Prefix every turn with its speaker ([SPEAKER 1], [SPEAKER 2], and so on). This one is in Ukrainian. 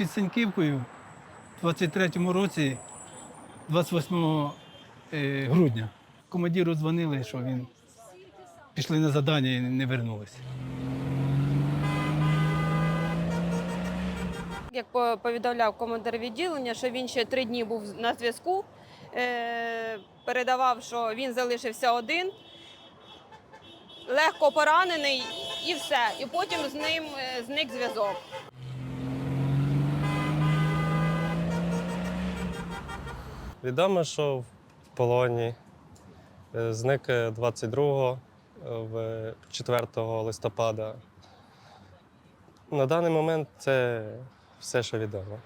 [SPEAKER 1] під Сеньківкою у 23-му році, 28 е, грудня. Командиру дзвонили, що він пішли на завдання і не вернулися.
[SPEAKER 2] Як повідомляв командир відділення, що він ще три дні був на зв'язку, е, передавав, що він залишився один, легко поранений і все. І потім з ним е, зник зв'язок.
[SPEAKER 3] Відомо, що в полоні е, зник 22-го, е, в 4 листопада. На даний момент це все, що відомо.